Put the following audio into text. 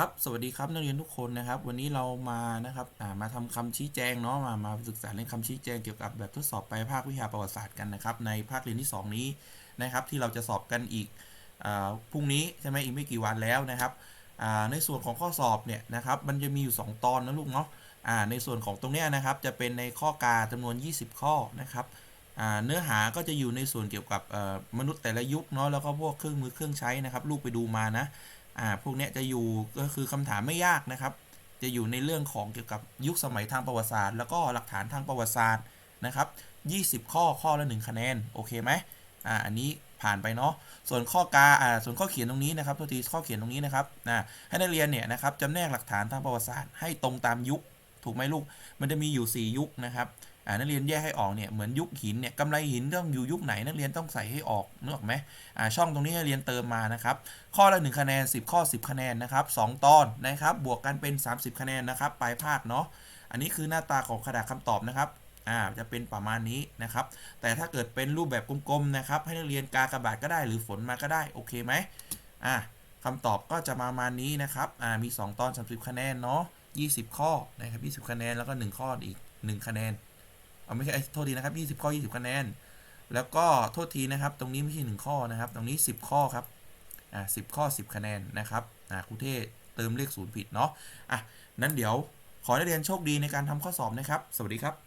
ครับ สวัสดีครับนักเรียนทุกคนนะครับ วันนี้เรามานะครับมาทำคำชี้แจงเนาะมามาศึกษาเรื่องคำชี้แจงเกี่ยวกับแบบทดสอบไปลายภาควิชาประวัติศาสตร์กันนะครับ ในภาคเรียนที่ 2 นี้นะครับ ที่เราจะสอบกันอีกอพรุ่งนี้ใช่ไหมอีกไม่กี่วันแล้วนะครับในส่วนของข้อสอบเนี่ยนะครับ มันจะมีอยู่ 2 ตอนนะลูกเนาะในส่วนของตรงนี้นะครับ จะเป็นในข้อกาจำนวน 20 ข้อนะครับเนื้อหาก็จะอยู่ในส่วนเกี่ยวกับมนุษย์แต่ละยุคเนาะแล้วก็พวกเครื่องมือเครื่องใช้นะครับ ลูกไปดูมานะ อ่าพวกเนี้ยจะอยู่ก็คือคำถามไม่ยากนะครับ จะอยู่ในเรื่องของเกี่ยวกับยุคสมัยทางประวัติศาสตร์แล้วก็หลักฐานทางประวัติศาสตร์นะครับ20 ข้อข้อละ 1 คะแนนโอเคไหมอ่าอันนี้ผ่านไปเนาะส่วนข้อกาอ่าส่วนข้อเขียนตรงนี้นะครับตัวทีข้อเขียนตรงนี้นะครับนะให้นักเรียนเนี่ยนะครับจำแนกหลักฐานทางประวัติศาสตร์ให้ตรงตามยุคถูกไหมลูกมันจะมีอยู่ 4 ยุคนะครับ นักเรียนแยกให้ออกเนี่ยเหมือนยุคหินเนี่ยกำไรหินต้องอยู่ยุคไหนนักเรียนต้องใส่ให้ออกนึกออกไหมอ่าช่องตรงนี้ให้เรียนเติมมานะครับข้อละ1คะแนน 10 ข้อ 10 คะแนนนะครับ2ตอนนะครับบวกกันเป็น 30 คะแนนนะครับปลายภาคเนาะอันนี้คือหน้าตาของกระดาษคำตอบนะครับอ่าจะเป็นประมาณนี้นะครับ แต่ถ้าเกิดเป็นรูปแบบกลมๆนะครับ ให้นักเรียนกากระบาดก็ได้หรือฝนมาก็ได้โอเคไหมอ่าคำตอบก็จะมาประมาณนี้นะครับอ่ามี 2 ตอน 30 คะแนนเนาะ20 ข้อนะครับ20 คะแนนแล้วก็ 1 ข้ออีก 1 คะแนน เอาไม่ใช่โทษทีนะครับ 20 ข้อ 20 คะแนน แล้วก็โทษทีนะครับ ตรงนี้ไม่ใช่ 1 ข้อนะครับ ตรงนี้ 10 ข้อครับ อ่าสิข้อ 10 คะแนนนะครับ อ่าครูเทศเติมเลขศูนย์ผิดเนาะ อะ นั้นเดี๋ยวขอให้นักเรียนโชคดีในการทำข้อสอบนะครับ สวัสดีครับ